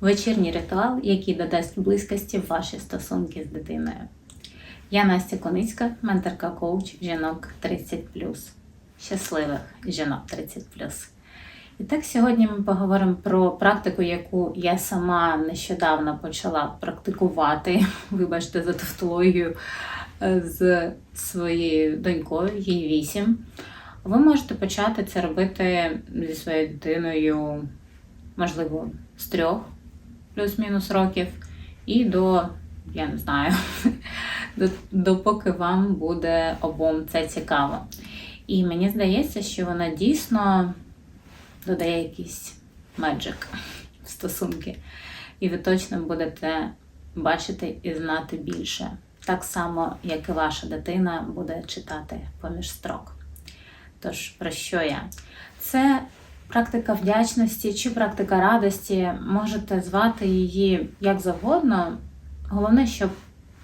вечірній ритуал, який додасть близькості в ваші стосунки з дитиною. Я Настя Коницька, менторка коуч жінок 30 щасливих жінок 30 І так сьогодні ми поговоримо про практику, яку я сама нещодавно почала практикувати, вибачте за тавтологію, е, з своєю донькою, їй 8. Ви можете почати це робити зі своєю дитиною, можливо, з трьох плюс-мінус років, і до, я не знаю, до- допоки вам буде обом це цікаво. І мені здається, що вона дійсно додає якийсь меджик в стосунки. І ви точно будете бачити і знати більше. Так само, як і ваша дитина буде читати поміж строк. Тож, про що я? Це практика вдячності чи практика радості. Можете звати її як завгодно. Головне, щоб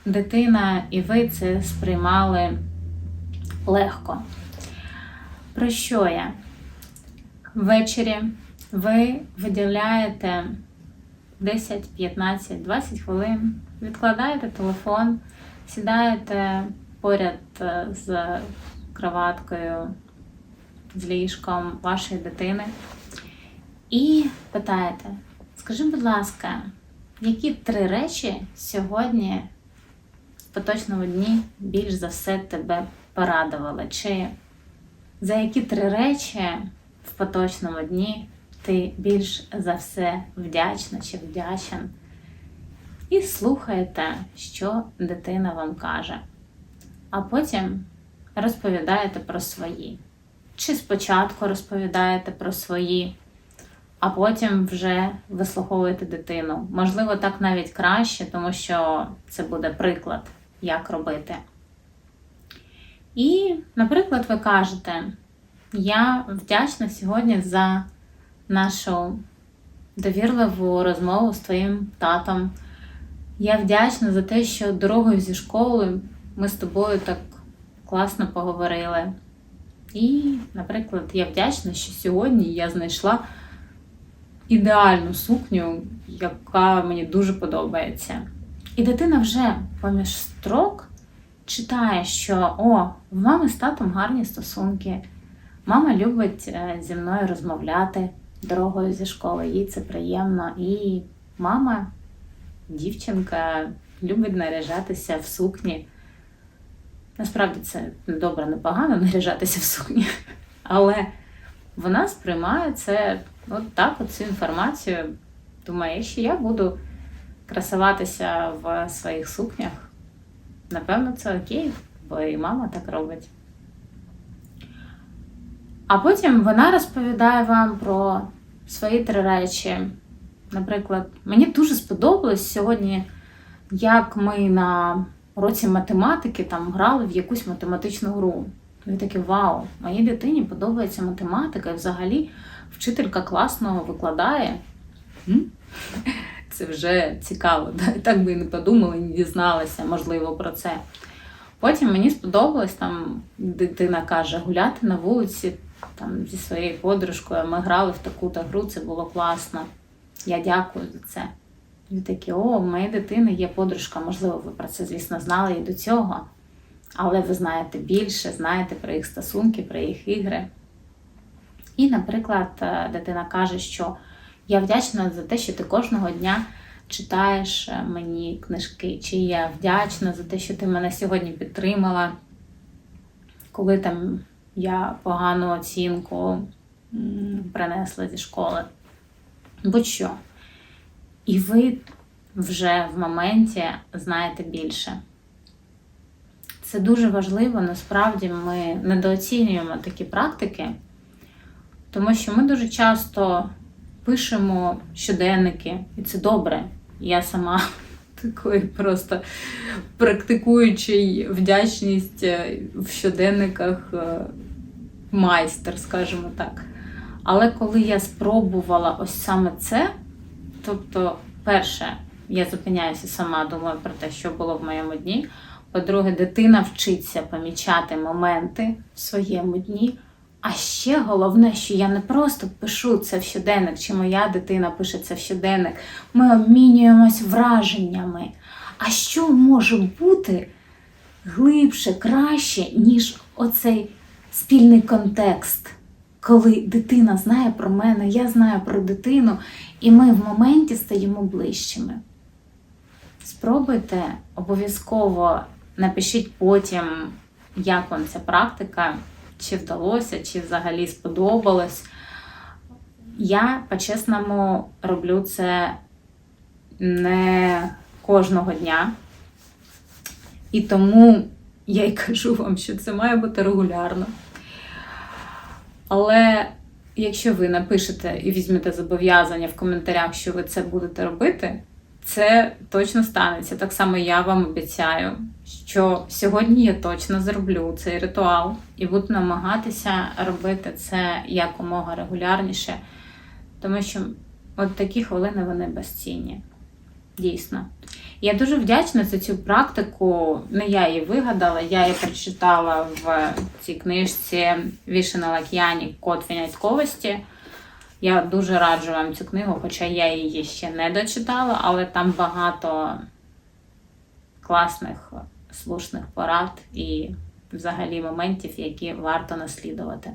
дитина і ви це сприймали легко. Про що я? Ввечері ви виділяєте 10, 15, 20 хвилин, відкладаєте телефон, сідаєте поряд е, з кроваткою, з ліжком вашої дитини і питаєте: скажи, будь ласка, які три речі сьогодні в поточному дні більш за все тебе порадували? Чи за які три речі в поточному дні ти більш за все вдячна чи вдячен? І слухаєте, що дитина вам каже. А потім розповідаєте про свої. Чи спочатку розповідаєте про свої, а потім вже вислуховуєте дитину. Можливо, так навіть краще, тому що це буде приклад, як робити. І, наприклад, ви кажете, я вдячна сьогодні за нашу довірливу розмову з твоїм татом. Я вдячна за те, що дорогою зі школи ми з тобою так класно поговорили. І, наприклад, я вдячна, що сьогодні я знайшла ідеальну сукню, яка мені дуже подобається. І дитина вже поміж строк читає, що о, в мами з татом гарні стосунки. Мама любить е, зі мною розмовляти дорогою зі школи, їй це приємно. І мама, дівчинка, любить наряжатися в сукні. Насправді це не добре, не наряжатися в сукні, але вона сприймає це от так, от цю інформацію. Думає, що я буду красуватися в своїх сукнях. Напевно, це окей, бо і мама так робить. А потім вона розповідає вам про свої три речі. Наприклад, мені дуже сподобалось сьогодні, як ми на уроці математики там грали в якусь математичну гру. Ви такі, вау, моїй дитині подобається математика, і взагалі вчителька класно викладає. Це вже цікаво. Так би і не подумали, не дізналася, можливо, про це. Потім мені сподобалось, там дитина каже, гуляти на вулиці там, зі своєю подружкою. Ми грали в таку-то гру, це було класно. Я дякую за це. І такі, о, у моєї дитини є подружка, можливо, ви про це, звісно, знали і до цього. Але ви знаєте більше, знаєте про їх стосунки, про їх ігри. І, наприклад, е, дитина каже, що я вдячна за те, що ти кожного дня читаєш е, мені книжки, чи я вдячна за те, що ти мене сьогодні підтримала, коли там я погану оцінку принесла зі школи. Будь-що. І ви вже в моменті знаєте більше. Це дуже важливо, насправді ми недооцінюємо такі практики, тому що ми дуже часто пишемо щоденники, і це добре. Я сама такий просто практикуючий вдячність е, в щоденниках е, майстер, скажімо так. Але коли я спробувала ось саме це, тобто, перше, я зупиняюся сама, думаю про те, що було в моєму дні. По-друге, дитина вчиться помічати моменти в своєму дні. А ще головне, що я не просто пишу це в щоденник, чи моя дитина пише це в щоденник. Ми обмінюємось враженнями. А що може бути глибше, краще, ніж оцей спільний контекст, коли дитина знає про мене, я знаю про дитину, і ми в моменті стаємо ближчими. Спробуйте обов'язково напишіть потім, як вам ця практика, чи вдалося, чи взагалі сподобалось. Я по-чесному роблю це не кожного дня. І тому я й кажу вам, що це має бути регулярно. Але якщо ви напишете і візьмете зобов'язання в коментарях, що ви це будете робити, це точно станеться. Так само я вам обіцяю, що сьогодні я точно зроблю цей ритуал і буду намагатися робити це якомога регулярніше, тому що от такі хвилини вони безцінні. Дійсно. Я дуже вдячна за цю практику. Не я її вигадала, я її прочитала в цій книжці Вішена Лак'яні Код винятковості. Я дуже раджу вам цю книгу, хоча я її ще не дочитала, але там багато класних, слушних порад і взагалі моментів, які варто наслідувати.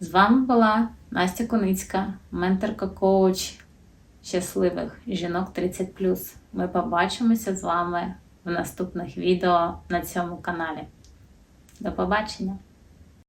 З вами була Настя Куницька, менторка коуч щасливих жінок 30. Ми побачимося з вами в наступних відео на цьому каналі. До побачення!